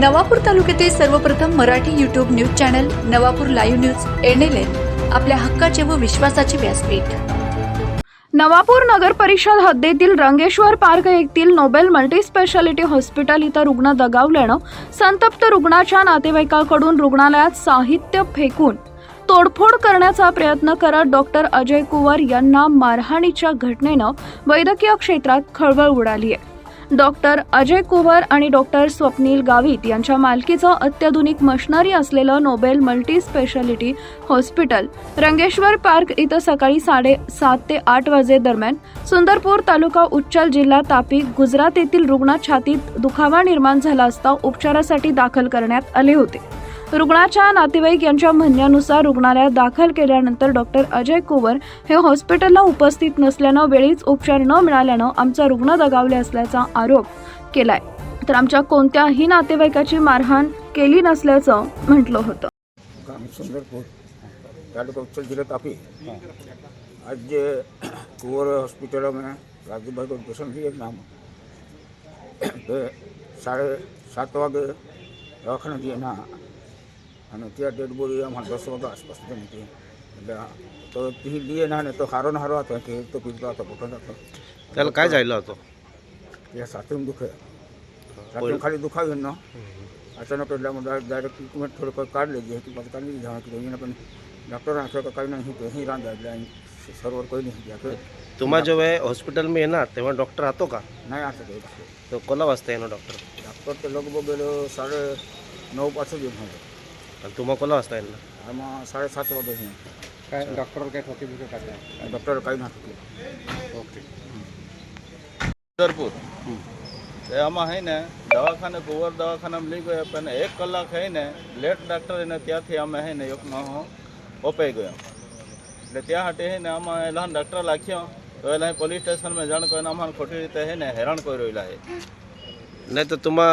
नवापूर तालुक्यातील सर्वप्रथम Marathi YouTube news channel Navapur live news NLN आपल्या हक्काचे व विश्वासाचे व्यासपीठ. नवापूर नगर परिषद हद्दीतील रंगेश्वर पार्क येथील नोबेल मल्टीस्पेशालिटी हॉस्पिटल इथं रुग्ण दगावल्यानं संतप्त रुग्णाच्या नातेवाईकाकडून रुग्णालयात साहित्य फेकून तोडफोड करण्याचा प्रयत्न करत डॉक्टर अजय कुवर यांना मारहाणीच्या घटनेनं वैद्यकीय क्षेत्रात खळबळ उडाली आहे डॉक्टर अजय कुवर आणि डॉक्टर स्वप्नील गावित यांच्या मालकीचं अत्याधुनिक मशनरी असलेलं Nobel multi speciality hospital Rangeshwar park इथं सकाळी साडे सात ते आठ वाजे दरम्यान सुंदरपूर तालुका उच्चल जिल्हा तापी गुजरात येथील रुग्ण छातीत दुखावा निर्माण झाला असता उपचारासाठी दाखल करण्यात आले होते. रुग्णाच्या नातेवाईक यांच्या म्हणण्यानुसार रुग्णालयात दाखल केल्यानंतर डॉक्टर अजय कुवर हे हॉस्पिटलला उपस्थित नसल्यानं वेळीच उपचार न मिळाल्यानं आमचा रुग्ण दगावले असल्याचा आरोप केलाय. तर आमच्या कोणत्याही नातेवाईकाची मारहाण केली नसल्याचं म्हटलं होतं. तालुका आज हॉस्पिटल में भाई नाम साढ़े सात दवाखाना दिए ना અને ત્યાં ડેડ બોડી અમારે દસ વાગ્યા આસપાસ જઈને હતી એટલે તો ती લીએ ના ને તો હારો ને હારો હતો કે એક તો પીતો હતો પોતો હતો त्याला काय झालं होतं ત્યાં સાથે દુખે રાત્રે ખાલી દુખાવ્યું ન અચાનક એટલે અમે ડાયરેક્ટ ટ્રીટમેન્ટ થોડુંક કાઢી લેજે હતી પછી કાઢી લીધી જાણ કીધું એને પણ डॉक्टर आखिर का काही नाही ते ही रांधा એટલે અહીં સર્વર કોઈ નહીં ગયા કે तुम्हा जेव्हा हॉस्पिटल में येणार तेव्हा डॉक्टर राहतो का नाही असं काही तो कोला वाजता येणार डॉक्टर डॉक्टर ते लगभग गेलो साडे नऊ पाच येऊन होते आणि तुम्हा कोला वाजता येणार आम्हा साडेसात वाजे येऊन काय डॉक्टर काय ठोके बिके काय डॉक्टर काही नाही ओके સુંદરપુર તે આમાં હે ને દવાખાને કુંવર દવાખાનામાં લઈ ગયા પણ એક કલાક હે ને લેટ ડાક્ટર એને ત્યાંથી અમે હે ને એકમાં હું ઓપાઈ ગયો એટલે ત્યાં હાટે હે ને આમાં એલા ડૉક્ટર લાખ્યો તો એલા પોલીસ સ્ટેશનમાં જાણ કરીને અમારે ખોટી રીતે હે ને હેરાન કરી રહેલા હે नाही तर तुम्हा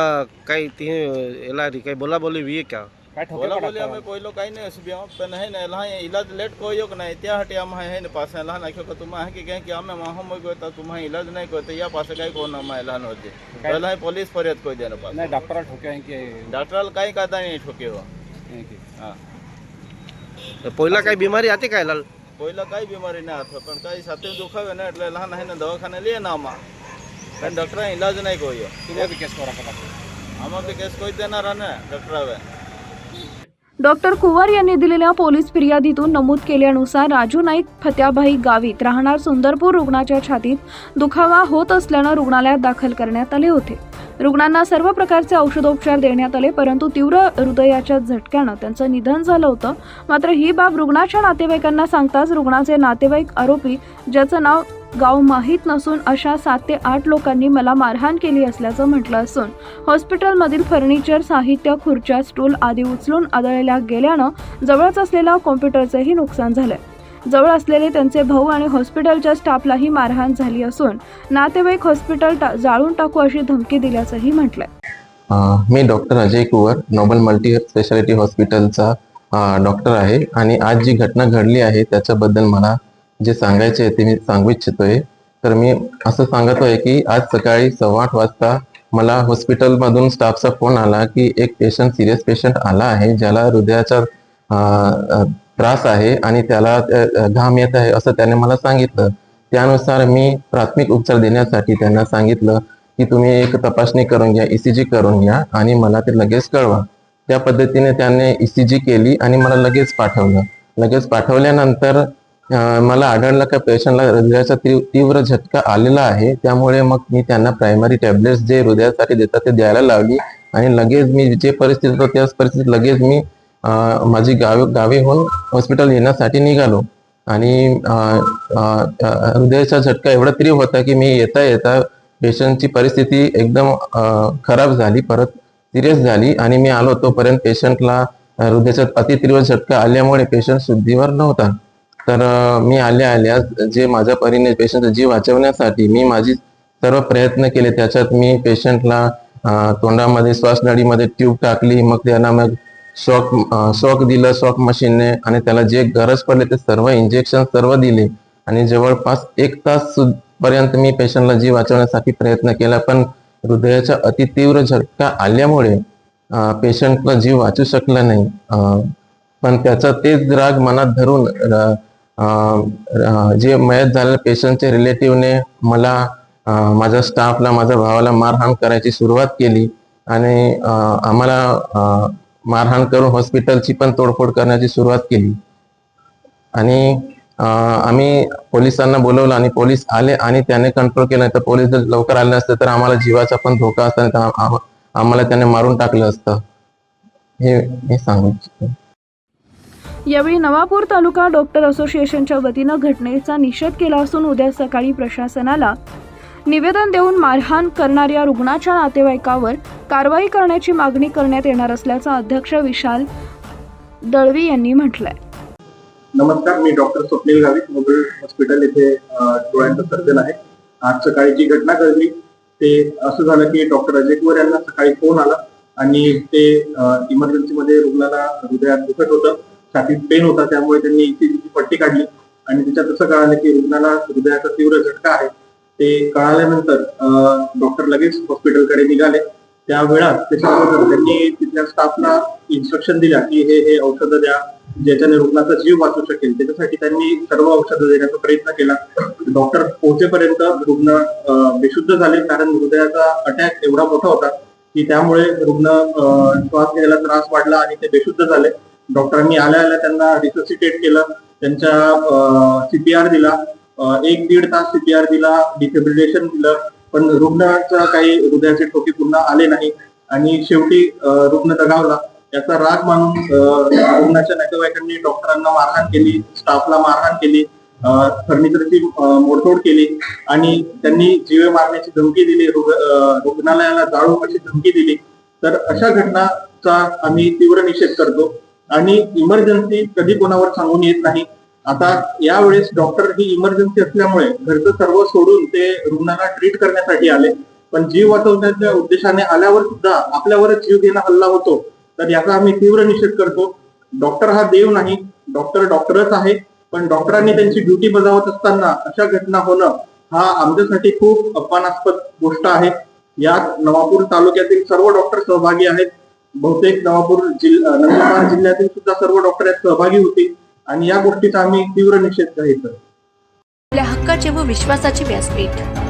काही ती याला री- काही बोला बोली वी का काय ઓલા બોલે અમે કોઈલો કાઈ ને સુબ્યા પણ હે ને એલા ઇલાજ લેટ કોયો કે નહીં ત્યાં હટી આમ હે ને પાસે એલા નાખ્યો કે તુમા હે કે કહે કે અમે માહો મો ગયો તો તુમા ઇલાજ નહીં કોઈ તો યા પાસે કાઈ કોન અમે એલા નો દે એલા પોલીસ ફરિયાદ કોઈ દેને પાસે ના ડોક્ટર ઠોકે કે ડોક્ટર કાઈ કાતા નહીં ઠોક્યો હા પહેલા કાઈ બીમારી હતી કાઈ લાલ પહેલા કાઈ બીમારી ના હતી પણ કાઈ સાથે દુખાવે ને એટલે એલા નહીં ને દવાખાને લઈએ ના આમાં પણ ડોક્ટર ઇલાજ નહીં કોયો કેસ કરા અમારે કેસ કોઈ દેનારા ને ડોક્ટર હવે डॉक्टर कुवर यांनी दिलेल्या पोलीस फिर्यादीतून नमूद केल्यानुसार राजू नाईक फत्याभाई गावीत राहणार सुंदरपूर रुग्णाच्या छातीत दुखावा होत असल्यानं रुग्णालयात दाखल करण्यात आले होते. रुग्णांना सर्व प्रकारचे औषधोपचार देण्यात आले परंतु तीव्र हृदयाच्या झटक्यानं त्यांचं निधन झालं होतं. मात्र ही बाब रुग्णाच्या नातेवाईकांना सांगताच रुग्णाचे नातेवाईक आरोपी ज्याचं नाव गाव माहीत नसून अशा सात ते आठ लोकांनी मला मारहाण केली असल्याचं म्हटलं असून हॉस्पिटलमधील फर्निचर साहित्य खुर्च्या स्टूल आदी उचलून आदळल्या गेल्यानं जवळच असलेल्या कॉम्प्युटरचंही नुकसान झालंय. जवळ असलेले त्यांचे भाऊ आणि हॉस्पिटलच्या स्टाफलाही मारहाण झाली असून नातेवाईक हॉस्पिटल टा- जाळून टाकू अशी धमकी दिल्याचंही म्हटलंय. मी doctor Ajay Kuwar Nobel multi speciality हॉस्पिटलचा डॉक्टर आहे आणि आज जी घटना घडली आहे त्याच्याबद्दल मला जे सांगायचे आहे ते मी सांगू इच्छितोय. तर मी असं सांगतोय की आज सकाळी सव्वा आठ वाजता मला हॉस्पिटलमधून स्टाफचा फोन आला की एक पेशंट सिरियस पेशंट आला आहे ज्याला हृदयाचा त्रास आहे आणि त्याला घाम येत आहे असं त्याने मला सांगितलं. त्यानुसार मी प्राथमिक उपचार देण्यासाठी त्यांना सांगितलं की तुम्ही एक तपासणी करून घ्या ईसीजी करून घ्या आणि मला ते लगेच कळवा. त्या पद्धतीने त्याने ईसीजी केली आणि मला लगेच पाठवलं. लगेच पाठवल्यानंतर मला आढळलं का पेशंटला हृदयाचा तीव्र तीव्र झटका आलेला आहे त्यामुळे मग मी त्यांना प्रायमरी टॅबलेट्स जे हृदयासाठी देतात ते द्यायला लावली आणि लगेच मी जे परिस्थिती होतो त्याच परिस्थितीत लगेच मी माझी गाव गावीहून हॉस्पिटल येण्यासाठी निघालो. आणि हृदयाचा झटका एवढा तीव्र होता की मी येता येता पेशंटची परिस्थिती एकदम खराब झाली परत सिरियस झाली आणि मी आलो तोपर्यंत पेशंटला हृदयाचा अतितीव्र झटका आल्यामुळे पेशंट शुद्धीवर नव्हता. तर मी आल्या आल्या जे माझ्या परीने पेशंटचा जीव वाचवण्यासाठी मी माझी सर्व प्रयत्न केले. त्याच्यात मी पेशंटला तोंडामध्ये श्वासनळीमध्ये ट्यूब टाकली. मग त्यांना मग शॉक शॉक दिलं शॉक मशीनने आणि त्याला जे गरज पडले ते सर्व इंजेक्शन सर्व दिले. आणि जवळपास एक तास पर्यंत मी पेशंटला जीव वाचवण्यासाठी प्रयत्न केला. पण हृदयाचा अतितीव्र झटका आल्यामुळे पेशंटला जीव वाचू शकला नाही. पण त्याचा तेच राग मनात धरून जे मयत झालेल्या पेशंटच्या रिलेटिव्हने मला माझ्या स्टाफला माझ्या भावाला मारहाण करायची सुरुवात केली आणि आम्हाला मारहाण करून हॉस्पिटलची पण तोडफोड करण्याची सुरुवात केली. आणि आम्ही पोलिसांना बोलवलं आणि पोलीस आले आणि त्याने कंट्रोल केलं. तर पोलीस जर लवकर आले नसते तर आम्हाला जीवाचा पण धोका असता आम्हाला त्याने मारून टाकलं असतं. हे मी सांगू इच्छितो. यावेळी नवापूर तालुका डॉक्टर असोसिएशनच्या वतीनं घटनेचा निषेध केला असून उद्या सकाळी प्रशासनाला निवेदन देऊन मारहाण करणाऱ्या रुग्णाच्या नातेवाईकावर कारवाई करण्याची मागणी करण्यात येणार असल्याचं अध्यक्ष विशाल दळवी यांनी म्हटलंय. नमस्कार मी doctor Swapnil Gavit mobile hospital येथे अ, डोळ्यांचा सर्जन आहे. आज सकाळी जी घटना घडली ते असं झालं की डॉक्टर अजय कुवर यांना सकाळी फोन आला आणि ते इमर्जन्सीमध्ये रुग्णाला हृदयात दुखत होतं. छातीत पेन होता त्यामुळे त्यांनी ईसीजीची पट्टी काढली आणि तिच्यात असं कळालं की रुग्णाला हृदयाचा तीव्र झटका आहे ते कळाल्यानंतर डॉक्टर लगेच हॉस्पिटलकडे निघाले. त्या वेळात त्याच्यानंतर त्यांनी तिथल्या स्टाफला इन्स्ट्रक्शन दिल्या की हे हे औषधं द्या ज्याच्याने रुग्णाचा जीव वाचू शकेल. त्याच्यासाठी त्यांनी सर्व औषधं देण्याचा प्रयत्न केला. डॉक्टर पोहोचेपर्यंत रुग्ण बेशुद्ध झाले. कारण हृदयाचा अटॅक एवढा मोठा होता की त्यामुळे रुग्ण श्वास घ्यायला त्रास वाढला आणि ते बेशुद्ध झाले. डॉक्टरांनी आल्या आल्या त्यांना रिससिटेट केलं त्यांच्या सीपीआर दिला एक दीड तास सीपीआर दिला डिफेब्रिलेशन दिलं पण रुग्णाचा काही हृदयाचे ठोके पुन्हा आले नाही. आणि शेवटी रुग्ण दगावला. याचा राग मानून रुग्णाच्या नातेवाईकांनी डॉक्टरांना मारहाण केली स्टाफला मारहाण केली फर्निचरची मोडतोड केली आणि त्यांनी जीवे मारण्याची धमकी दिली रुग्णालयाला जाळू अशी धमकी दिली. तर अशा घटनाचा आम्ही तीव्र निषेध करतो. आणि इमर्जन्सी कधी कोणावर सांगून येत नाही. आता यावेळेस डॉक्टर ही इमर्जन्सी असल्यामुळे घरचं सर्व सोडून ते रुग्णाला ट्रीट करण्यासाठी आले. पण जीव वाचवण्याच्या उद्देशाने आल्यावर सुद्धा आपल्यावरच जीव घेणं हल्ला होतो. तर याचा आम्ही तीव्र निषेध करतो. डॉक्टर हा देव नाही. डॉक्टर डॉक्टरच आहे. पण डॉक्टरांनी त्यांची ड्युटी बजावत असताना अशा घटना होणं हा आमच्यासाठी खूप अपमानास्पद गोष्ट आहे. यात नवापूर तालुक्यातील सर्व डॉक्टर सहभागी आहेत. बहुतेक नवापूर जिल्हा नंदुरबार जिल्ह्यातील सुद्धा सर्व डॉक्टर यात सहभागी होते. आणि या गोष्टीचा आम्ही तीव्र निषेध जाहीर आपल्या हक्काचे व विश्वासाचे व्यासपीठ.